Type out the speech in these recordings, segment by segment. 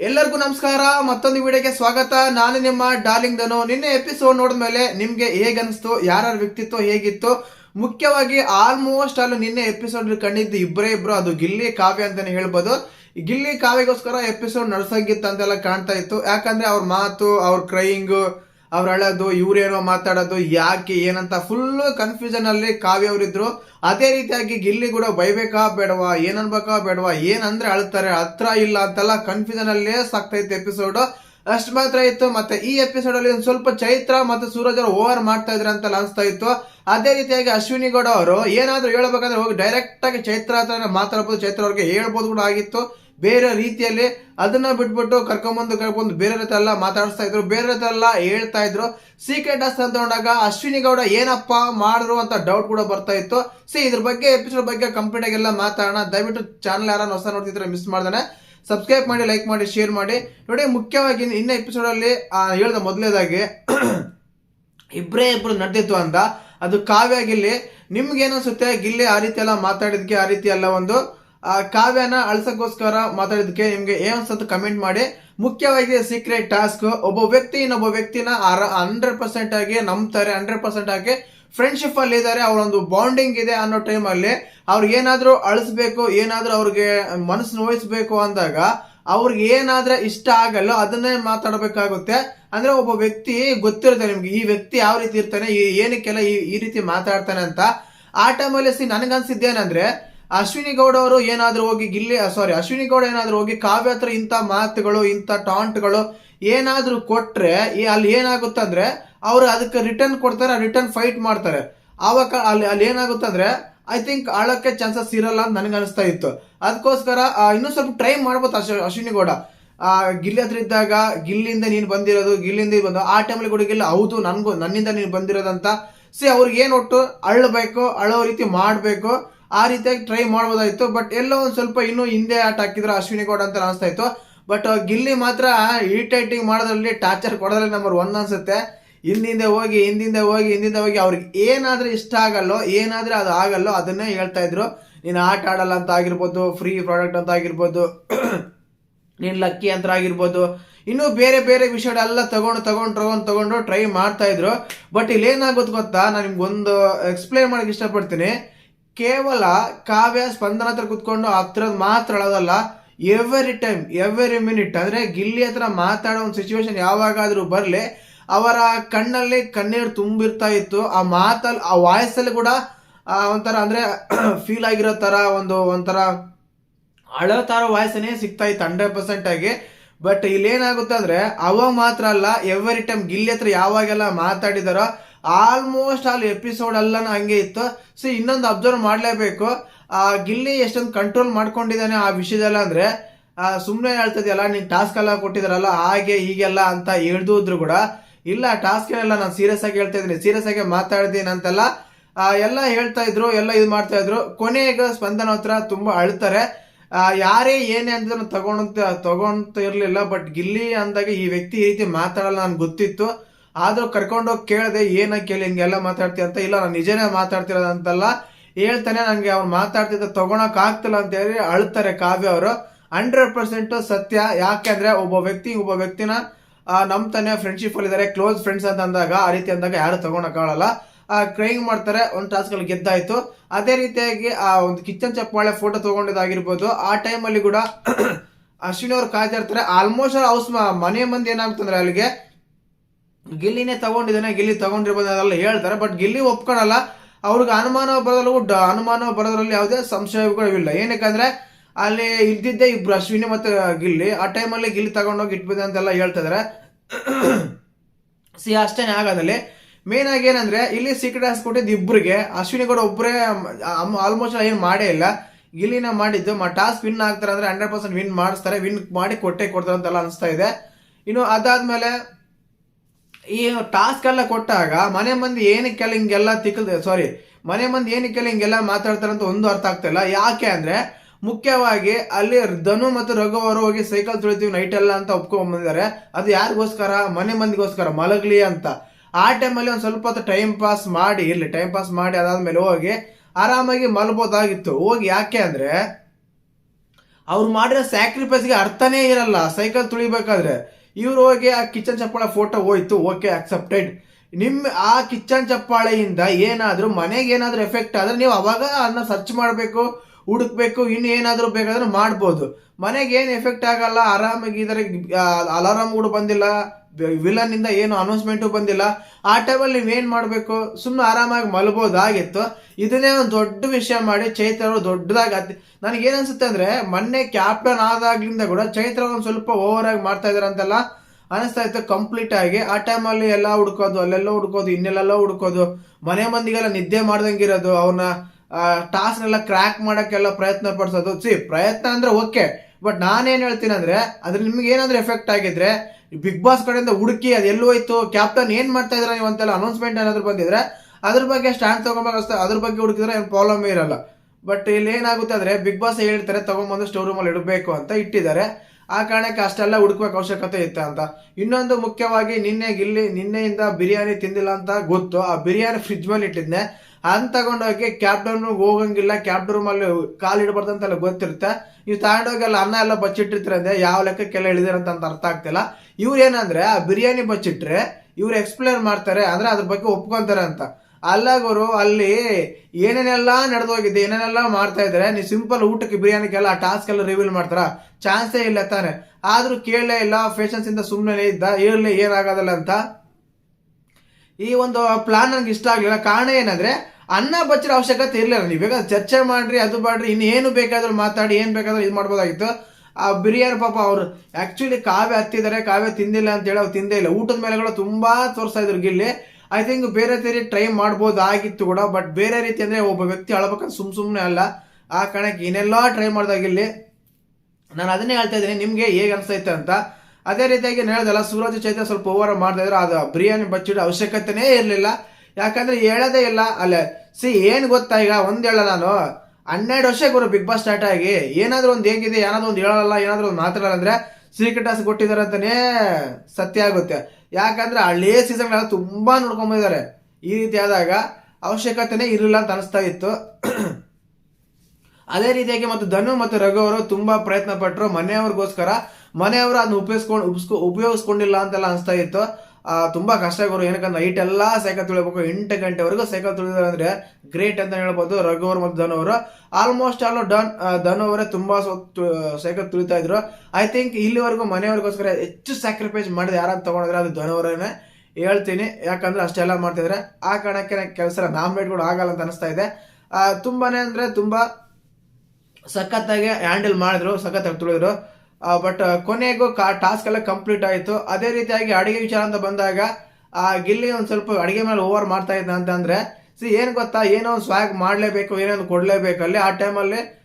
ಎಲ್ಲರಿಗೂ ನಮಸ್ಕಾರ, ಮತ್ತೊಂದು ವಿಡಿಯೋಗೆ ಸ್ವಾಗತ. ನಾನು ನಿಮ್ಮ ಡಾರ್ಲಿಂಗ್ ದನು ನಿನ್ನೆ ಎಪಿಸೋಡ್ ನೋಡಿದ ನೋಡಿದ್ಮೇಲೆ ನಿಮ್ಗೆ ಹೇಗನ್ನಿಸ್ತು? ಯಾರ್ಯಾರ ವ್ಯಕ್ತಿತ್ವ ಹೇಗಿತ್ತು? ಮುಖ್ಯವಾಗಿ ಆಲ್ಮೋಸ್ಟ್ ಅಲ್ಲಿ ನಿನ್ನೆ ಎಪಿಸೋಡ್ ಕಂಡಿದ್ದು ಇಬ್ಬರೇ ಇಬ್ರು. ಅದು ಗಿಲ್ಲಿ ಕಾವ್ಯ ಅಂತಾನೆ ಹೇಳ್ಬೋದು. ಗಿಲ್ಲಿ ಕಾವ್ಯಗೋಸ್ಕರ ಎಪಿಸೋಡ್ ನಡ್ಸಂಗಿತ್ತು ಅಂತೆಲ್ಲ ಕಾಣ್ತಾ ಇತ್ತು. ಯಾಕಂದ್ರೆ ಅವ್ರ ಮಾತು, ಅವ್ರ ಕ್ರೈಯಿಂಗ್ ಅವ್ರು ಹೇಳೋದು ಇವ್ರೇನೋ ಮಾತಾಡೋದು, ಯಾಕೆ, ಏನಂತ ಫುಲ್ ಕನ್ಫ್ಯೂಷನ್ ಅಲ್ಲಿ ಕಾವ್ಯ ಅವರಿದ್ರು. ಅದೇ ರೀತಿಯಾಗಿ ಗಿಲ್ಲಿ ಕೂಡ ಬೈಬೇಕಾ ಬೇಡವಾ ಏನನ್ಬೇಕಾ ಬೇಡವಾ ಏನಂದ್ರೆ ಅಳ್ತಾರೆ, ಹತ್ರ ಇಲ್ಲ ಅಂತೆಲ್ಲ ಕನ್ಫ್ಯೂಷನ್ ಅಲ್ಲೇ ಸಾಕ್ತೈತೆ ಎಪಿಸೋಡ್ ಅಷ್ಟು ಮಾತ್ರ ಇತ್ತು, ಮತ್ತೆ ಈ ಎಪಿಸೋಡ್ ಅಲ್ಲಿ ಒಂದು ಸ್ವಲ್ಪ ಚೈತ್ರ ಮತ್ತೆ ಸೂರಜ್ ಅವರು ಓವರ್ ಮಾಡ್ತಾ ಇದ್ರ ಅಂತ ಅನ್ಸ್ತಾ ಇತ್ತು. ಅದೇ ರೀತಿಯಾಗಿ ಅಶ್ವಿನಿ ಗೌಡ ಅವರು, ಏನಾದ್ರೂ ಹೇಳ್ಬೇಕಂದ್ರೆ ಹೋಗಿ ಡೈರೆಕ್ಟ್ ಆಗಿ ಚೈತ್ರ ಹತ್ರ ಮಾತಾಡ್ಬೋದು, ಚೈತ್ರ ಅವ್ರಿಗೆ ಹೇಳ್ಬೋದು ಕೂಡ ಆಗಿತ್ತು. ಬೇರೆ ರೀತಿಯಲ್ಲಿ ಅದನ್ನ ಬಿಟ್ಬಿಟ್ಟು ಕರ್ಕೊಂಬಂದು ಕರ್ಕೊಂಡು ಬೇರೆ ರೀತಿ ಎಲ್ಲ ಮಾತಾಡಿಸ್ತಾ ಇದ್ರು, ಬೇರೆ ರೀತಿ ಎಲ್ಲ ಹೇಳ್ತಾ ಇದ್ರು. ಸೀಕ್ರೆಟ್ ಅಸ್ ಅಂತ ತಗೊಂಡಾಗ ಅಶ್ವಿನಿ ಗೌಡ ಏನಪ್ಪ ಮಾಡ್ರು ಅಂತ ಡೌಟ್ ಕೂಡ ಬರ್ತಾ ಇತ್ತು. ಸಿ, ಇದ್ರ ಬಗ್ಗೆ ಎಪಿಸೋಡ್ ಬಗ್ಗೆ ಕಂಪ್ಲೀಟ್ ಆಗಿ ಎಲ್ಲ ಮಾತಾಡೋಣ. ದಯವಿಟ್ಟು ಚಾನಲ್ ಯಾರನ್ನ ಹೊಸ ನೋಡ್ತಿದ್ರೆ ಮಿಸ್ ಮಾಡ್ದಾನೆ. ಸಬ್ಸ್ಕ್ರೈಬ್ ಮಾಡಿ ಲೈಕ್ ಮಾಡಿ ಶೇರ್ ಮಾಡಿ. ನೋಡಿ, ಮುಖ್ಯವಾಗಿ ಇನ್ನ ಎಪಿಸೋಡ್ ಅಲ್ಲಿ ಹೇಳ್ದ ಮೊದಲೇದಾಗಿ ಇಬ್ಬರೇ ಇಬ್ರು ನಡೆದಿತ್ತು ಅಂತ. ಅದು ಕಾವ್ಯ, ಗಿಲ್ಲಿ. ನಿಮ್ಗೆ ಏನನ್ಸುತ್ತೆ ಗಿಲ್ಲಿ ಆ ರೀತಿ ಎಲ್ಲ ಮಾತಾಡಿದ್ಕೆ ಆ ರೀತಿ ಎಲ್ಲ ಒಂದು ಆ, ಕಾವ್ಯನ ಅಳಿಸೋಕ್ಕೋಸ್ಕರ ಮಾತಾಡಿದಕ್ಕೆ ನಿಮ್ಗೆ ಅನ್ಸುತ್ತೆ ಕಮೆಂಟ್ ಮಾಡಿ. ಮುಖ್ಯವಾಗಿ ಸೀಕ್ರೆಟ್ ಟಾಸ್ಕ್ ಒಬ್ಬ ವ್ಯಕ್ತಿ ಇನ್ನೊಬ್ಬ ವ್ಯಕ್ತಿನ ಹಂಡ್ರೆಡ್ ಪರ್ಸೆಂಟ್ ಆಗಿ ನಂಬ್ತಾರೆ ಹಂಡ್ರೆಡ್ ಪರ್ಸೆಂಟ್ ಆಗಿ ಫ್ರೆಂಡ್ಶಿಪ್ ಅಲ್ಲಿ ಇದ್ದಾರೆ ಅವರೊಂದು ಬಾಂಡಿಂಗ್ ಇದೆ ಅನ್ನೋ ಟೈಮ್ ಅಲ್ಲಿ ಅವ್ರಿಗೆ ಏನಾದ್ರೂ ಅಳಿಸ್ಬೇಕು ಏನಾದ್ರೂ ಅವ್ರಿಗೆ ಮನಸ್ಸು ನೋಯಿಸ್ಬೇಕು ಅಂದಾಗ ಅವ್ರಿಗೆ ಏನಾದ್ರೆ ಇಷ್ಟ ಆಗಲ್ಲೋ ಅದನ್ನೇ ಮಾತಾಡಬೇಕಾಗುತ್ತೆ. ಅಂದ್ರೆ ಒಬ್ಬ ವ್ಯಕ್ತಿ ಗೊತ್ತಿರುತ್ತೆ ನಿಮ್ಗೆ ಈ ವ್ಯಕ್ತಿ ಯಾವ ರೀತಿ ಇರ್ತಾನೆ ಏನಕ್ಕೆಲ್ಲ ಈ ಈ ರೀತಿ ಮಾತಾಡ್ತಾನೆ ಅಂತ. ಆ ಟೈಮಲ್ಲಿ ಸಿ ನನಗನ್ಸಿದ್ದೇನಂದ್ರೆ ಅಶ್ವಿನಿ ಗೌಡ ಅವರು ಏನಾದರೂ ಹೋಗಿ ಗಿಲ್ಲಿ ಸಾರಿ ಅಶ್ವಿನಿ ಗೌಡ ಏನಾದರೂ ಹೋಗಿ ಕಾವ್ಯ ಹತ್ರ ಇಂಥ ಮಾತುಗಳು, ಇಂಥ ಟಾಂಟ್ಗಳು ಏನಾದರೂ ಕೊಟ್ರೆ, ಈ ಅಲ್ಲಿ ಏನಾಗುತ್ತಂದ್ರೆ ಅವರು ಅದಕ್ಕೆ ರಿಟರ್ನ್ ಕೊಡ್ತಾರೆ ರಿಟರ್ನ್ ಫೈಟ್ ಮಾಡ್ತಾರೆ. ಆವಾಗ ಅಲ್ಲಿ ಅಲ್ಲಿ ಏನಾಗುತ್ತಂದ್ರೆ ಐ ಥಿಂಕ್ ಆಳಕ್ಕೆ ಚಾನ್ಸಸ್ ಇರಲ್ಲ ಅಂತ ನನಗೆ ಅನಿಸ್ತಾ ಇತ್ತು. ಅದಕ್ಕೋಸ್ಕರ ಇನ್ನೂ ಸ್ವಲ್ಪ ಟ್ರೈ ಮಾಡ್ಬೋದು ಅಶ್ವ ಅಶ್ವಿನಿ ಗೌಡ ಗಿಲ್ಲಿ ಹತ್ರ ಇದ್ದಾಗ ಗಿಲ್ಲಿಂದ ನೀನು ಬಂದಿರೋದು ಗಿಲ್ಲಿಂದ ಬಂದು, ಆ ಟೈಮಲ್ಲಿ ಕೂಡ ಗಿಲ್ಲ, ಹೌದು, ನನಗೂ, ನನ್ನಿಂದ ನೀನು ಬಂದಿರೋದಂತ. ಸಿ ಅವ್ರಿಗೆ ಏನು ಒಟ್ಟು ಅಳಬೇಕು ಅಳೋ ರೀತಿ ಮಾಡಬೇಕು. ಆ ರೀತಿಯಾಗಿ ಟ್ರೈ ಮಾಡ್ಬೋದಾಯ್ತು. ಬಟ್ ಎಲ್ಲೋ ಒಂದು ಸ್ವಲ್ಪ ಇನ್ನೂ ಹಿಂದೆ ಆಟ ಹಾಕಿದ್ರು ಅಶ್ವಿನಿ ಗೌಡ ಅಂತ ಅನಿಸ್ತಾ ಇತ್ತು. ಬಟ್ ಗಿಲ್ಲಿ ಮಾತ್ರ ಇರಿಟೇಟಿಂಗ್ ಮಾಡೋದ್ರಲ್ಲಿ ಟಾರ್ಚರ್ ಕೊಡೋದ್ರಲ್ಲಿ ನಂಬರ್ ಒನ್ ಅನ್ಸುತ್ತೆ. ಹಿಂದಿಂದೆ ಹೋಗಿ, ಹಿಂದಿಂದ ಹೋಗಿ ಹಿಂದಿಂದ ಹೋಗಿ ಅವ್ರಿಗೆ ಏನಾದ್ರೂ ಇಷ್ಟ ಆಗಲ್ಲೋ ಏನಾದ್ರೂ ಅದು ಆಗಲ್ಲೋ ಅದನ್ನೇ ಹೇಳ್ತಾ ಇದ್ರು. ನೀನು ಆಟ ಆಡಲ್ಲ ಅಂತ ಆಗಿರ್ಬೋದು ಫ್ರೀ ಪ್ರಾಡಕ್ಟ್ ಅಂತ ಆಗಿರ್ಬೋದು, ನೀನ್ ಲಕ್ಕಿ ಅಂತ ಆಗಿರ್ಬೋದು. ಇನ್ನು ಬೇರೆ ಬೇರೆ ವಿಷಯಗಳೆಲ್ಲ ತಗೊಂಡು ತಗೊಂಡು ತಗೊಂಡು ತಗೊಂಡು ಟ್ರೈ ಮಾಡ್ತಾ ಇದ್ರು. ಬಟ್ ಇಲ್ಲಿ ಏನಾಗುತ್ತೆ ಗೊತ್ತಾ? ನಾನು ನಿಮ್ಗೊಂದು ಎಕ್ಸ್ಪ್ಲೈನ್ ಮಾಡೋಕ್ಕೆ ಇಷ್ಟಪಡ್ತೀನಿ. ಕೇವಲ ಕಾವ್ಯ ಸ್ಪಂದನ ಹತ್ರ ಕುತ್ಕೊಂಡು ಹತ್ರದ ಮಾತ್ರ ಅಳೋದಲ್ಲ ಎವ್ರಿ ಟೈಮ್ ಎವ್ರಿ ಮಿನಿಟ್ ಅಂದ್ರೆ ಗಿಲ್ಲಿ ಹತ್ರ ಮಾತಾಡೋ ಒಂದು ಸಿಚುವೇಶನ್ ಯಾವಾಗಾದ್ರೂ ಬರಲಿ, ಅವರ ಕಣ್ಣಲ್ಲಿ ಕಣ್ಣೀರು ತುಂಬಿರ್ತಾ ಇತ್ತು, ಆ ಮಾತಲ್ಲಿ ಆ ವಾಯ್ಸಲ್ಲಿ ಕೂಡ ಒಂಥರ ಅಂದ್ರೆ ಫೀಲ್ ಆಗಿರೋ ತರ ಒಂದು, ಒಂಥರ ಅಳೋ ತರ ವಾಯ್ಸನೇ ಸಿಗ್ತಾ ಇತ್ತು ಹಂಡ್ರೆಡ್ ಪರ್ಸೆಂಟ್ ಆಗಿ. ಬಟ್ ಇಲ್ಲಿ ಏನಾಗುತ್ತೆ ಅಂದ್ರೆ, ಅವ ಮಾತ್ರ ಅಲ್ಲ ಎವ್ರಿ ಟೈಮ್ ಗಿಲ್ಲಿ ಹತ್ರ ಯಾವಾಗೆಲ್ಲ ಮಾತಾಡಿದಾರೋ ಆಲ್ಮೋಸ್ಟ್ ಆಲ್ ಎಪಿಸೋಡ್ ಎಲ್ಲ ಹಂಗೆ ಇತ್ತು. ಸೊ ಇನ್ನೊಂದು ಅಬ್ಸರ್ವ್ ಮಾಡಲೇಬೇಕು. ಆ, ಗಿಲ್ಲಿ ಎಷ್ಟೊಂದು ಕಂಟ್ರೋಲ್ ಮಾಡ್ಕೊಂಡಿದ್ದಾನೆ ಆ ವಿಷಯದಲ್ಲ ಅಂದ್ರೆ ಸುಮ್ಮನೆ ಹೇಳ್ತಿದ್ಯಲ್ಲ, ನೀನು ಟಾಸ್ಕ್ ಎಲ್ಲ ಕೊಟ್ಟಿದ್ರಲ್ಲ, ಹಾಗೆ ಹೀಗೆಲ್ಲ ಅಂತ ಹೇಳ್ದಿದ್ರು ಕೂಡ. ಇಲ್ಲ ಟಾಸ್ಕ್ ಏನೆಲ್ಲ, ನಾನು ಸೀರಿಯಸ್ ಆಗಿ ಹೇಳ್ತಾ ಇದ್ದೀನಿ. ಸೀರಿಯಸ್ ಆಗಿ ಮಾತಾಡ್ತೀನಿ ಅಂತೆಲ್ಲ ಎಲ್ಲ ಹೇಳ್ತಾ ಇದ್ರು, ಎಲ್ಲ ಇದು ಮಾಡ್ತಾ ಇದ್ರು. ಕೊನೆಗೆ ಸ್ಪಂದನ ಹತ್ರ ತುಂಬಾ ಅಳ್ತಾರೆ. ಯಾರೇ ಏನೇ ಅಂತಿದ್ರು ತಗೊಂಡ್ ತಗೊಂತ ಇರಲಿಲ್ಲ ಬಟ್ ಗಿಲ್ಲಿ ಅಂದಾಗ ಈ ವ್ಯಕ್ತಿ ಈ ರೀತಿ ಮಾತಾಡಲ್ಲ, ನನ್ಗೆ ಗೊತ್ತಿತ್ತು. ಆದ್ರೂ ಕರ್ಕೊಂಡೋಗಿ ಕೇಳಿದೆ, ಏನ ಕೇಳಿ, ಹಿಂಗೆಲ್ಲ ಮಾತಾಡ್ತೀಯ ಅಂತ? ಇಲ್ಲ, ನಾನು ನಿಜನೇ ಮಾತಾಡ್ತಿರೋದಂತಲ್ಲ. ಹೇಳ್ತಾನೆ ನನಗೆ ಅವ್ನು ಮಾತಾಡ್ತಿದ್ದ ತಗೊಳಕ್ ಆಗ್ತಿಲ್ಲ ಅಂತ ಹೇಳಿ ಅಳ್ತಾರೆ ಕಾವ್ಯ ಅವರು. ಹಂಡ್ರೆಡ್ ಪರ್ಸೆಂಟ್ ಸತ್ಯ. ಯಾಕೆಂದ್ರೆ ಒಬ್ಬ ವ್ಯಕ್ತಿ, ಒಬ್ಬ ವ್ಯಕ್ತಿನ ಫ್ರೆಂಡ್ಶಿಪ್ ಅಲ್ಲಿ ಇದಾರೆ ಕ್ಲೋಸ್ ಫ್ರೆಂಡ್ಸ್ ಅಂತ ಅಂದಾಗ, ಆ ರೀತಿ ಅಂದಾಗ ಯಾರು ತಗೊಳಕ್ಕಾಗಲ್ಲ ಕ್ರೈಂಗ್ ಮಾಡ್ತಾರೆ, ಒಂದು ಟಾಸ್ಕ್ ಅಲ್ಲಿ ಗೆದ್ದಾಯ್ತು. ಅದೇ ರೀತಿಯಾಗಿ, ಆ, ಒಂದು ಕಿಚನ್ ಚಪ್ಪಾಳೆ ಫೋಟೋ ತಗೊಂಡಿದ್ದಾಗಿರ್ಬೋದು. ಆ ಟೈಮಲ್ಲಿ ಕೂಡ ಅಶ್ವಿನಿ ಅವ್ರು ಕಾಯ್ತಾ ಇರ್ತಾರೆ. ಆಲ್ಮೋಸ್ಟ್ ಹೌಸ್ ಮನೆ ಮಂದಿ ಏನಾಗ್ತಂದ್ರೆ ಅಲ್ಲಿಗೆ ಗಿಲ್ಲಿನೇ ತಗೊಂಡಿದ್ದಾನೆ, ಗಿಲ್ಲಿ ತಗೊಂಡಿರ್ಬೋದು ಅದೆಲ್ಲ ಹೇಳ್ತಾರೆ ಬಟ್ ಗಿಲ್ಲಿ ಒಪ್ಕೊಳಲ್ಲ. ಅವ್ರಿಗೆ ಅನುಮಾನ ಬರೋದ್ರಲ್ಲೂ ಅನುಮಾನ ಬರೋದ್ರಲ್ಲಿ ಯಾವುದೇ ಸಂಶಯಗಳಿಲ್ಲ ಏನಕ್ಕಂದ್ರೆ, ಅಲ್ಲಿ ಇದ್ದಿದ್ದೆ ಇಬ್ರು, ಅಶ್ವಿನಿ ಮತ್ತೆ ಗಿಲ್ಲಿ, ಆ ಟೈಮಲ್ಲಿ ಗಿಲ್ಲಿ ತಗೊಂಡೋಗಿ ಇಟ್ಬಿದೆ ಅಂತೆಲ್ಲ ಹೇಳ್ತಿದ್ದಾರೆ ಸಿ ಅಷ್ಟೇನೆ ಆಗೋದಲ್ಲಿ ಮೇನ್ ಆಗಿ ಏನಂದ್ರೆ, ಇಲ್ಲಿ ಸೀಕ್ರೆಟ್ ಹಾಸ್ ಕೊಟ್ಟಿದ್ದು ಇಬ್ಬರಿಗೆ ಅಶ್ವಿನಿ ಕೂಡ ಒಬ್ಬರೇ ಆಲ್ಮೋಸ್ಟ್ ಏನು ಮಾಡೇ ಇಲ್ಲ. ಗಿಲ್ಲಿನ ಮಾಡಿದ್ದು ಟಾಸ್ಕ್ ವಿನ್ ಆಗ್ತಾರೆ ಅಂದ್ರೆ ಹಂಡ್ರೆಡ್ ಪರ್ಸೆಂಟ್ ವಿನ್ ಮಾಡಿಸ್ತಾರೆ ವಿನ್ ಮಾಡಿ ಕೊಟ್ಟೆ ಕೊಡ್ತಾರೆ ಅಂತೆಲ್ಲ ಅನಿಸ್ತಾ ಇದೆ. ಇನ್ನು ಅದಾದ್ಮೇಲೆ ಈ ಟಾಸ್ಕ್ ಎಲ್ಲ ಕೊಟ್ಟಾಗ ಮನೆ ಮಂದಿ ಏನಕ್ಕೆಲ್ಲ ಹಿಂಗೆಲ್ಲ ತಿಕ್ಕಲ್ ಸಾರಿ ಮನೆ ಮಂದಿ ಏನಕ್ಕೆಲ್ಲ ಹಿಂಗೆಲ್ಲ ಮಾತಾಡ್ತಾರೆ ಅಂತ ಒಂದು ಅರ್ಥ ಆಗ್ತಾ ಇಲ್ಲ. ಯಾಕೆ ಅಂದ್ರೆ ಮುಖ್ಯವಾಗಿ ಅಲ್ಲಿ ಧನು ಮತ್ತು ರಘು ಅವರು ಹೋಗಿ ಸೈಕಲ್ ತುಳಿತೀವಿ ನೈಟ್ ಎಲ್ಲ ಅಂತ ಒಪ್ಕೊಂಡ್ಬಂದಿದ್ದಾರೆ ಅದು ಯಾರಿಗೋಸ್ಕರ? ಮನೆ ಮಂದಿಗೋಸ್ಕರ. ಮಲಗ್ಲಿ ಅಂತ. ಆ ಟೈಮಲ್ಲಿ ಒಂದು ಸ್ವಲ್ಪ ಟೈಮ್ ಪಾಸ್ ಮಾಡಿ ಇಲ್ಲಿ ಟೈಮ್ ಪಾಸ್ ಮಾಡಿ ಅದಾದ್ಮೇಲೆ ಹೋಗಿ ಆರಾಮಾಗಿ ಮಲ್ಬೋದಾಗಿತ್ತು ಹೋಗಿ ಯಾಕೆ ಅಂದ್ರೆ ಅವ್ರು ಮಾಡಿರೋ ಸ್ಯಾಕ್ರಿಫೈಸ್ಗೆ ಅರ್ಥನೇ ಇರಲ್ಲ. ಸೈಕಲ್ ತುಳಿಬೇಕಾದ್ರೆ. ಇವ್ರು ಹೋಗಿ ಆ ಕಿಚನ್ ಚಪ್ಪಾಳೆ ಫೋಟೋ ಹೋಯ್ತು ಓಕೆ ಅಕ್ಸೆಪ್ಟೆಡ್ ನಿಮ್ಮ ಆ ಕಿಚನ್ ಚಪ್ಪಾಳೆಯಿಂದ ಏನಾದರೂ, ಮನೆಗೆ ಏನಾದರೂ ಎಫೆಕ್ಟ್ ಆದರೆ ನೀವು ಅವಾಗ ಅದನ್ನ ಸರ್ಚ್ ಮಾಡಬೇಕು, ಹುಡುಕ್ಬೇಕು, ಇನ್ನು ಏನಾದರೂ ಬೇಕಾದ್ರೆ ಮಾಡ್ಬೋದು. ಮನೆಗೆ ಏನು ಎಫೆಕ್ಟ್ ಆಗಲ್ಲ, ಆರಾಮಾಗಿ ಇದರ ಅಲಾರಾಮ್ ಕೂಡ ಬಂದಿಲ್ಲ. ವಿಲನ್ ಇಂದ ಏನು ಅನೌನ್ಸ್ಮೆಂಟು ಬಂದಿಲ್ಲ. ಆ ಟೈಮಲ್ಲಿ ನೀವೇನು ಮಾಡಬೇಕು? ಸುಮ್ಮನೆ ಆರಾಮಾಗಿ ಮಲ್ಬೋದಾಗಿತ್ತು ಇದನ್ನೇ ಒಂದು ದೊಡ್ಡ ವಿಷಯ ಮಾಡಿ ಚೈತ್ರ ಅವರು ದೊಡ್ಡದಾಗಿ ನನಗೆ ಅಂದರೆ ಅನ್ಸುತ್ತೆ ಅಂದ್ರೆ, ಮೊನ್ನೆ ಕ್ಯಾಪ್ಟನ್ ಆದಾಗ್ಲಿಂದ ಕೂಡ ಚೈತ್ರ ಒಂದು ಸ್ವಲ್ಪ ಓವರ್ ಆಗಿ ಮಾಡ್ತಾ ಇದಾರಂತೆಲ್ಲ, ಅನಿಸ್ತಾ ಇತ್ತು ಕಂಪ್ಲೀಟ್ ಆಗಿ. ಆ ಟೈಮಲ್ಲಿ ಎಲ್ಲ ಹುಡ್ಕೋದು, ಅಲ್ಲೆಲ್ಲ ಹುಡ್ಕೋದು, ಇನ್ನೆಲ್ಲೆಲ್ಲ ಹುಡ್ಕೋದು. ಮನೆ ಮಂದಿಗೆಲ್ಲ ನಿದ್ದೆ ಮಾಡ್ದಂಗಿರೋದು ಅವ್ರನ್ನ ಟಾಸ್ನೆಲ್ಲ ಕ್ರ್ಯಾಕ್ ಮಾಡೋಕ್ಕೆಲ್ಲ ಪ್ರಯತ್ನ ಪಡಿಸೋದು. ಸಿ, ಪ್ರಯತ್ನ ಅಂದ್ರೆ ಓಕೆ ಬಟ್ ನಾನೇನು ಹೇಳ್ತೀನಿ ಅಂದ್ರೆ, ಅದ್ರಲ್ಲಿ ನಿಮ್ಗೆ ಏನಾದ್ರು ಎಫೆಕ್ಟ್ ಆಗಿದ್ರೆ ಬಿಗ್ ಬಾಸ್ ಕಡೆಯಿಂದ ಹುಡುಕಿ ಅದು ಎಲ್ಲಿ ಹೋಯ್ತು ಕ್ಯಾಪ್ಟನ್ ಏನ್ ಮಾಡ್ತಾ ಇದ್ರ ನೀವು ಅಂತೆಲ್ಲ ಅನೌನ್ಸ್ಮೆಂಟ್ ಏನಾದ್ರು ಬಂದಿದ್ರೆ, ಅದ್ರ ಬಗ್ಗೆ ಸ್ಟ್ಯಾಂಡ್ ತಗೊಂಬೇಕು ಅದ್ರ ಬಗ್ಗೆ ಹುಡುಕಿದ್ರೆ ಏನು ಪ್ರಾಬ್ಲಮ್ ಇರಲ್ಲ. ಬಟ್ ಇಲ್ಲಿ ಏನಾಗುತ್ತೆ ಅಂದ್ರೆ ಬಿಗ್ ಬಾಸ್ ಹೇಳ್ತಾರೆ, ತಗೊಂಬಂದು ಸ್ಟೋರ್ ರೂಮಲ್ಲಿ ಇಡಬೇಕು ಅಂತ ಇಟ್ಟಿದ್ದಾರೆ. ಆ ಕಾರಣಕ್ಕೆ ಅಷ್ಟೆಲ್ಲ ಹುಡುಕ್ಬೇಕು ಅವಶ್ಯಕತೆ ಇತ್ತು ಅಂತ. ಇನ್ನೊಂದು ಮುಖ್ಯವಾಗಿ ನಿನ್ನೆ ಇಲ್ಲಿ ನಿನ್ನೆಯಿಂದ ಬಿರಿಯಾನಿ ತಿಂದಿಲ್ಲ ಅಂತ ಗೊತ್ತು. ಆ ಬಿರಿಯಾನಿ ಫ್ರಿಜ್ ಮೇಲೆ ಇಟ್ಟಿದ್ದೆ ಅದನ್ನ ತಗೊಂಡೋಗಿ ಕ್ಯಾಪ್ಟನ್ ಹೋಗಂಗಿಲ್ಲ ಕ್ಯಾಬ್ ಅಲ್ಲಿ ಕಾಲು ಇಡಬಾರ್ದಂತೆಲ್ಲ ಗೊತ್ತಿರುತ್ತೆ. ನೀವು ತಗೊಂಡೋಗಿ ಅಲ್ಲಿ ಅನ್ನ ಎಲ್ಲ ಬಚ್ಚಿಟ್ಟಿರ್ತೀರ ಅಂದ್ರೆ ಯಾವ ಲೆಕ್ಕಕ್ಕೆಲ್ಲ ಇಳಿದಿರಂತ ಅಂತ ಅರ್ಥ ಆಗ್ತಿಲ್ಲ. ಇವ್ರು ಏನಂದ್ರೆ, ಆ ಬಿರಿಯಾನಿ ಬಚ್ಚಿಟ್ರೆ ಇವ್ರು ಎಕ್ಸ್ಪ್ಲೇನ್ ಮಾಡ್ತಾರೆ, ಅಂದ್ರೆ ಅದ್ರ ಬಗ್ಗೆ ಒಪ್ಕೊಂತಾರೆ ಅಂತ. ಅಲ್ಲಾಗವರು ಅಲ್ಲಿ ಏನೇನೆಲ್ಲ ನಡೆದೋಗಿದೆ, ಏನೇನೆಲ್ಲ ಮಾಡ್ತಾ ಇದ್ದಾರೆ ನೀವು ಸಿಂಪಲ್ ಊಟಕ್ಕೆ ಬಿರಿಯಾನಿಗೆಲ್ಲ ಆ ಟಾಸ್ಕ್ ಎಲ್ಲ ರಿವೀಲ್ ಮಾಡ್ತಾರ? ಚಾನ್ಸೇ ಇಲ್ಲ ತಾನೆ. ಆದ್ರೂ ಕೇಳಲೇ ಇಲ್ಲ ಫೇಷನ್ಸ್ ಇಂದ ಸುಮ್ಮನೆ ಇದ್ದ ಹೇಳಲಿ ಏನಾಗೋದಲ್ಲ ಅಂತ. ಈ ಒಂದು ಪ್ಲಾನ್ ನನಗೆ ಇಷ್ಟ ಆಗಲಿಲ್ಲ. ಕಾರಣ ಏನಂದ್ರೆ ಅನ್ನ ಬಚ್ಚರ ಅವಶ್ಯಕತೆ ಇರಲಿಲ್ಲ. ನೀವು ಬೇಕಾದ್ರೆ ಚರ್ಚೆ ಮಾಡ್ರಿ, ಅದು ಮಾಡ್ರಿ, ಇನ್ನೇನು ಬೇಕಾದ್ರೂ ಮಾತಾಡಿ, ಏನು ಬೇಕಾದ್ರೂ ಇದು ಮಾಡ್ಬೋದಾಗಿತ್ತು. ಆ ಬಿರಿಯಾನಿ ಪಾಪ ಅವರು ಆ್ಯಕ್ಚುಲಿ ಕಾವ್ಯ ಹತ್ತಿದ್ದಾರೆ, ಕಾವ್ಯ ತಿಂದಿಲ್ಲ ಅಂತ ಹೇಳಿ ಅವ್ರು ತಿಂದೇ ಇಲ್ಲ. ಊಟದ ಮೇಲೆ ಕೂಡ ತುಂಬಾ ತೋರಿಸ್ತಾ ಇದ್ರು ಗಿಲ್ಲಿ. ಐ ಥಿಂಕ್ ಬೇರೆ ರೀತಿ ಟ್ರೈ ಮಾಡ್ಬೋದಾಗಿತ್ತು ಕೂಡ ಬಟ್ ಬೇರೆ ರೀತಿ ಅಂದರೆ ಒಬ್ಬ ವ್ಯಕ್ತಿ ಅಳಬೇಕಂತ ಸುಮ್ಮ ಸುಮ್ಮನೆ ಅಲ್ಲ. ಆ ಕಾರಣಕ್ಕೆ ಏನೆಲ್ಲ ಟ್ರೈ ಮಾಡಿದಾಗಿಲ್ಲಿ ನಾನು ಅದನ್ನೇ ಹೇಳ್ತಾ ಇದ್ದೀನಿ, ನಿಮಗೆ ಹೇಗೆ ಅನಿಸ್ತೈತೆ ಅಂತ. ಅದೇ ರೀತಿಯಾಗಿ ನಾನು ಹೇಳ್ದಲ್ಲ, ಸೂರಜ್ ಚೈತ್ರ ಸ್ವಲ್ಪ ಓವರ್ ಮಾಡ್ತಾ ಇದ್ರು ಅದು ಬಿರಿಯಾನಿ ಬಚ್ಚಿಡೋ ಅವಶ್ಯಕತೆನೇ ಇರಲಿಲ್ಲ. ಯಾಕಂದ್ರೆ ಹೇಳೋದೇ ಇಲ್ಲ. ಅಲ್ಲೇ, ಸಿ, ಏನು ಗೊತ್ತಾ ಈಗ ಒಂದು ಹೇಳ ನಾನು? ಹನ್ನೆರಡು ವರ್ಷ ಗುರು ಬಿಗ್ ಬಾಸ್ ಸ್ಟಾರ್ಟ್ ಆಗಿ, ಏನಾದರೂ ಒಂದು ಹೇಗಿದೆ, ಏನಾದರೂ ಒಂದು ಹೇಳಲ್ಲ, ಏನಾದರೂ ಒಂದು ಮಾತಾಡಲ್ಲ ಅಂದರೆ ಆಸ್ ಕೊಟ್ಟಿದ್ದಾರೆ ಅಂತಲೇ ಸತ್ಯ ಆಗುತ್ತೆ. ಯಾಕಂದ್ರೆ ಹಳ್ಳಿಯ ಸೀಸನ್ಗಳೆಲ್ಲ ತುಂಬಾ ನೋಡ್ಕೊಂಬಂದಿದ್ದಾರೆ. ಈ ರೀತಿ ಆದಾಗ ಅವಶ್ಯಕತೆನೇ ಇರಲಿಲ್ಲ ಅಂತ ಅನಿಸ್ತಾ ಇತ್ತು. ಅದೇ ರೀತಿಯಾಗಿ ಮತ್ತು ಧನು ಮತ್ತು ರಘು ಅವರು ತುಂಬಾ ಪ್ರಯತ್ನ ಪಟ್ಟರು ಮನೆಯವ್ರಿಗೋಸ್ಕರ, ಮನೆಯವರು ಅದನ್ನ ಉಪಯೋಗಿಸ್ಕೊಂಡು, ಉಪಸ್ಕೊ, ಉಪಯೋಗಿಸ್ಕೊಂಡಿಲ್ಲ ಅಂತೆಲ್ಲ ಅನಿಸ್ತಾ ಇತ್ತು. ತುಂಬಾ ಕಷ್ಟ ಗುರು. ಏನಕ್ಕಂದ್ರೆ ನೈಟ್ ಎಲ್ಲಾ ಸೈಕಲ್ ತುಳಿಬೇಕು. ಎಂಟು ಗಂಟೆವರೆಗೂ ಸೈಕಲ್ ತುಳಿದಾರೆ ಅಂದ್ರೆ ಗ್ರೇಟ್ ಅಂತ ಹೇಳ್ಬೋದು ರಘು ಅವರು ಮತ್ತು ಧನು ಅವರು. ಆಲ್ಮೋಸ್ಟ್ ಆಲ್ ಡನ್ ಧನು ಅವರೇ ತುಂಬಾ ಸೈಕಲ್ ತುಳಿತಾ ಇದ್ರು. ಐ ಥಿಂಕ್ ಇಲ್ಲಿವರೆಗೂ ಮನೆಯವ್ರಿಗೋಸ್ಕರ ಹೆಚ್ಚು ಸ್ಯಾಕ್ರಿಫೈಸ್ ಮಾಡಿದ ಯಾರು ತೊಗೊಂಡಿದ್ರೆ ಅದು ಧನು ಹೇಳ್ತೀನಿ. ಯಾಕಂದ್ರೆ ಅಷ್ಟೆಲ್ಲ ಮಾಡ್ತಿದ್ರೆ ಆ ಕಾರಣಕ್ಕೆ ಕೆಲಸ ನಾಮಿನೇಟ್ ಕೂಡ ಆಗಲ್ಲ ಅಂತ ಅನಿಸ್ತಾ ಇದೆ. ತುಂಬಾನೇ ಅಂದ್ರೆ ತುಂಬಾ ಸಖತ್ತಾಗಿ ಹ್ಯಾಂಡಲ್ ಮಾಡಿದ್ರು, ಸಖತ್ತಾಗಿ ತುಳಿದ್ರು. ಬಟ್ ಕೊನೆಗೂ ಕಾ ಟಾಸ್ಕ್ ಎಲ್ಲ ಕಂಪ್ಲೀಟ್ ಆಯಿತು. ಅದೇ ರೀತಿಯಾಗಿ ಅಡಿಗೆ ವಿಚಾರ ಅಂತ ಬಂದಾಗ, ಆ, ಗಿಲ್ಲಿ ಒಂದು ಸ್ವಲ್ಪ ಅಡಿಗೆ ಮೇಲೆ ಓವರ್ ಮಾಡ್ತಾ ಇದ್ದ ಅಂತಂದ್ರೆ ಸಿ ಏನು ಗೊತ್ತಾ, ಏನೋ ಒಂದು ಸ್ವಾಗ್ ಮಾಡಲೇಬೇಕು, ಏನೋ ಒಂದು ಕೊಡಲೇಬೇಕು. ಅಲ್ಲಿ ಆ ಟೈಮಲ್ಲಿ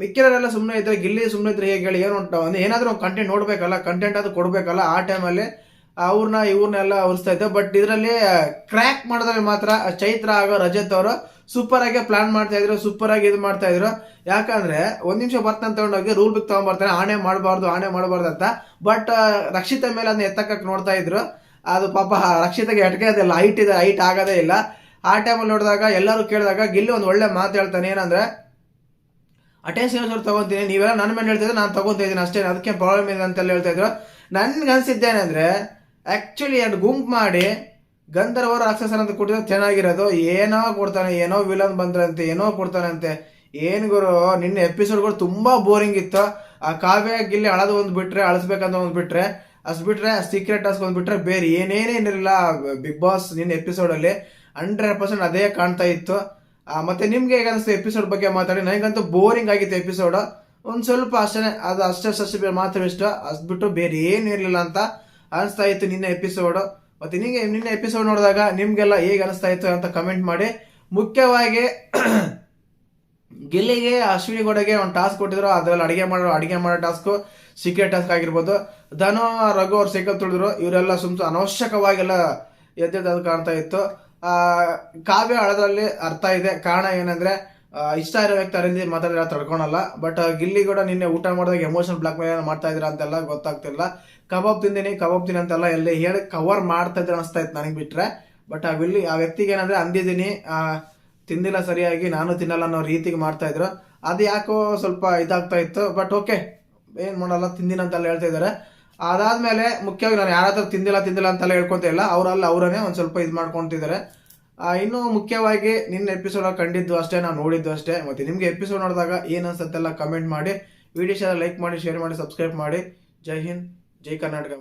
ಮಿಕ್ಕಿರೋರೆಲ್ಲ ಸುಮ್ಮನೆ ಇದ್ದರೆ ಗಿಲ್ಲಿ ಸುಮ್ಮನೆ ಇದ್ರೆ ಹೇಗೆ ಹೇಳಿ, ಏನು ಉಂಟು, ಒಂದು ಏನಾದರೂ ಕಂಟೆಂಟ್ ನೋಡಬೇಕಲ್ಲ ಕಂಟೆಂಟ್ ಅದು ಕೊಡಬೇಕಲ್ಲ, ಆ ಟೈಮಲ್ಲಿ ಅವ್ರನ್ನ ಇವ್ರನ್ನೆಲ್ಲ ಉರಿಸ್ತಾ ಇದ್ದೆ. ಬಟ್ ಇದರಲ್ಲಿ ಕ್ರ್ಯಾಕ್ ಮಾಡಿದ್ರೆ ಮಾತ್ರ ಚೈತ್ರ ಆಗೋ ರಜತ್ ಅವರು ಸೂಪರ್ ಆಗಿ ಪ್ಲಾನ್ ಮಾಡ್ತಾ ಇದ್ರು ಸೂಪರ್ ಆಗಿ ಇದು ಮಾಡ್ತಾ ಇದ್ರು. ಯಾಕಂದ್ರೆ, ಒಂದ್ ನಿಮಿಷ ಬರ್ತಾನೆ ತಗೊಂಡೋಗಿ ರೂಲ್ ಬುಕ್ ತಗೊಂಡ್ಬರ್ತಾನೆ ಆಣೆ ಮಾಡಬಾರ್ದು ಆಣೆ ಮಾಡಬಾರ್ದು ಅಂತ. ಬಟ್ ರಕ್ಷಿತ ಮೇಲೆ ಅದನ್ನ ಎತ್ತಕ್ಕ ನೋಡ್ತಾ ಇದ್ರು. ಅದು ಪಾಪ ರಕ್ಷಿತಗೆ ಅದಿಲ್ಲ. ಹೈಟ್ ಇದೆ ಹೈಟ್ ಆಗೋದೇ ಇಲ್ಲ. ಆ ಟೈಮಲ್ಲಿ ನೋಡಿದಾಗ ಎಲ್ಲರೂ ಕೇಳಿದಾಗ ಗಿಲ್ಲಿ ಒಂದು ಒಳ್ಳೆ ಮಾತು ಹೇಳ್ತಾನೆ. ಏನಂದ್ರೆ ಅಟೆನ್ಷನ್ ಅವ್ರು ತಗೊಂತೀನಿ. ನೀವೆಲ್ಲ ನನ್ನ ಮೇಲೆ ಹೇಳ್ತಿದ್ರೆ ನಾನು ತಗೊಂತಾ ಇದ್ದೀನಿ ಅಷ್ಟೇ ಅದಕ್ಕೆ ಪ್ರಾಬ್ಲಮ್ ಇದೆ ಅಂತೆಲ್ಲ ಹೇಳ್ತಾ ಇದ್ರು. ನನ್ಗೆ ಅನ್ಸಿದ್ದೇನೆಂದ್ರೆ ಆಕ್ಚುಲಿ ಎರಡು ಗುಂಪು ಮಾಡಿ ಗಂಧರ್ವ ರಾಕ್ಷಸರ ಅಂತ ಕೊಟ್ಟಿದ್ರೆ ಚೆನ್ನಾಗಿರೋದು. ಏನೋ ಕೊಡ್ತಾನೆ, ಏನೋ ವಿಲನ್ ಬಂದ್ರಂತೆ, ಏನೋ ಕೊಡ್ತಾನಂತೆ. ಏನು ಗುರು, ನಿನ್ನ ಎಪಿಸೋಡ್ಗಳು ತುಂಬಾ ಬೋರಿಂಗ್ ಇತ್ತು. ಆ ಕಾವ್ಯ ಗಿಲ್ಲಿ ಅಳದು ಒಂದು ಬಿಟ್ರೆ, ಅಳಿಸ್ಬೇಕಂತ ಒಂದು ಬಿಟ್ರೆ ಅಷ್ಟು ಬಿಟ್ರೆ ಸೀಕ್ರೆಟ್ ಟಾಸ್ಕ್ ಒಂದು ಬಿಟ್ರೆ ಬೇರೆ ಏನೇನೇನಿರಲಿಲ್ಲ ಬಿಗ್ ಬಾಸ್ ನಿನ್ನ ಎಪಿಸೋಡಲ್ಲಿ ಹಂಡ್ರೆಡ್ ಪರ್ಸೆಂಟ್ ಅದೇ ಕಾಣ್ತಾ ಇತ್ತು. ಮತ್ತೆ ನಿಮ್ಗೆ ಹೇಗೆ ಅನಿಸ್ತು ಎಪಿಸೋಡ್ ಬಗ್ಗೆ ಮಾತಾಡಿ? ನನಗಂತೂ ಬೋರಿಂಗ್ ಆಗಿತ್ತು ಎಪಿಸೋಡ್ ಒಂದು ಸ್ವಲ್ಪ ಅಷ್ಟೇ ಅದು ಅಷ್ಟೇ ಅಷ್ಟೇ ಮಾತ್ರ ಇಷ್ಟ. ಅಷ್ಟು ಬಿಟ್ಟು ಬೇರೆ ಏನು ಇರಲಿಲ್ಲ ಅಂತ. ಅನಿಸ್ತಾ ಇತ್ತು ನಿನ್ನೆ ಎಪಿಸೋಡ್ ಮತ್ತೆ ನಿಮಗೆ ನಿನ್ನೆ ಎಪಿಸೋಡ್ ನೋಡಿದಾಗ ನಿಮ್ಗೆಲ್ಲ ಹೇಗೆ ಅನಿಸ್ತಾ ಇತ್ತು ಅಂತ ಕಮೆಂಟ್ ಮಾಡಿ. ಮುಖ್ಯವಾಗಿ ಗಿಲ್ಲಿಗೆ ಅಶ್ವಿನಿ ಗೌಡಗೆ ಒಂದು ಟಾಸ್ಕ್ ಕೊಟ್ಟಿದ್ರು. ಅದ್ರಲ್ಲಿ ಅಡಿಗೆ ಮಾಡೋ ಅಡಿಗೆ ಮಾಡೋ ಟಾಸ್ಕ್ ಸೀಕ್ರೆಟ್ ಟಾಸ್ಕ್ ಆಗಿರ್ಬೋದು. ಧನು, ರಘು ಅವ್ರು ಸೈಕಲ್ ತುಳಿದ್ರು. ಇವರೆಲ್ಲ ಸುಮ್ ಅನವಶ್ಯಕವಾಗೆಲ್ಲ ಎದ್ದೆದ್ದು ಕಾಣ್ತಾ ಇತ್ತು. ಕಾವ್ಯ ಅಳದಲ್ಲಿ ಅರ್ಥ ಇದೆ. ಕಾರಣ ಏನಂದ್ರೆ ಇಷ್ಟ ಇರೋ ವ್ಯಕ್ತಿ ಅರಿಂದ ಮಾತಾಡಿದ್ರೆ ತಡ್ಕೊಳಲ್ಲ. ಬಟ್ ಗಿಲ್ಲಿ ಕೂಡ ನಿನ್ನೆ ಊಟ ಮಾಡಿದಾಗ ಎಮೋಷನ್ ಬ್ಲಾಕ್ ಮೇಲ್ ಮಾಡ್ತಾ ಇದ್ರ ಅಂತೆಲ್ಲ ಗೊತ್ತಾಗ್ತಿಲ್ಲ ಕಬಾಬ್ ತಿಂದಿನಿ, ಕಬಾಬ್ ತಿನ್ನಿ ಅಂತೆಲ್ಲ ಎಲ್ಲಿ ಹೇಳಿ ಕವರ್ ಮಾಡ್ತಾ ಇದ್ರೆ ಅನಿಸ್ತಾ ಇತ್ತು ನನಗೆ ಬಿಟ್ರೆ. ಬಟ್ ಆ ವಿಲ್ಲಿ ಆ ವ್ಯಕ್ತಿಗೆ ಏನಂದ್ರೆ ಅಂದಿದ್ದೀನಿ ತಿಂದಿಲ್ಲ ಸರಿಯಾಗಿ, ನಾನು ತಿನ್ನಲ್ಲ ಅನ್ನೋ ರೀತಿಗೆ ಮಾಡ್ತಾ ಇದ್ರು. ಅದು ಯಾಕೋ ಸ್ವಲ್ಪ ಇದಾಗ್ತಾ ಇತ್ತು. ಬಟ್ ಓಕೆ ಏನು ಮಾಡಲ್ಲ, ತಿಂದಿನ ಅಂತೆಲ್ಲ ಹೇಳ್ತಾ ಇದ್ದಾರೆ. ಅದಾದ್ಮೇಲೆ ಮುಖ್ಯವಾಗಿ ನಾನು ಯಾರಾದರೂ ತಿಂದಿಲ್ಲ ತಿಂದಿಲ್ಲ ಅಂತೆಲ್ಲ ಹೇಳ್ಕೊಂತ ಇಲ್ಲ. ಅವರಲ್ಲ ಅವರನ್ನೇ ಒಂದು ಸ್ವಲ್ಪ ಇದು ಮಾಡ್ಕೊಂತಿದ್ದಾರೆ. ಇನ್ನು ಮುಖ್ಯವಾಗಿ ನಿನ್ನ ಎಪಿಸೋಡ್ ಕಂಡಿದ್ದು ಅಷ್ಟೇ, ನಾನು ನೋಡಿದ್ದು ಅಷ್ಟೇ. ಮತ್ತೆ ನಿಮಗೆ ಎಪಿಸೋಡ್ ನೋಡಿದಾಗ ಏನು ಅನ್ಸತ್ತೆಲ್ಲ ಕಮೆಂಟ್ ಮಾಡಿ. ವಿಡಿಯೋ ಲೈಕ್ ಮಾಡಿ ಶೇರ್ ಮಾಡಿ ಸಬ್ಸ್ಕ್ರೈಬ್ ಮಾಡಿ. ಜೈ ಹಿಂದ್, ಜೈ ಕರ್ನಾಟಕ.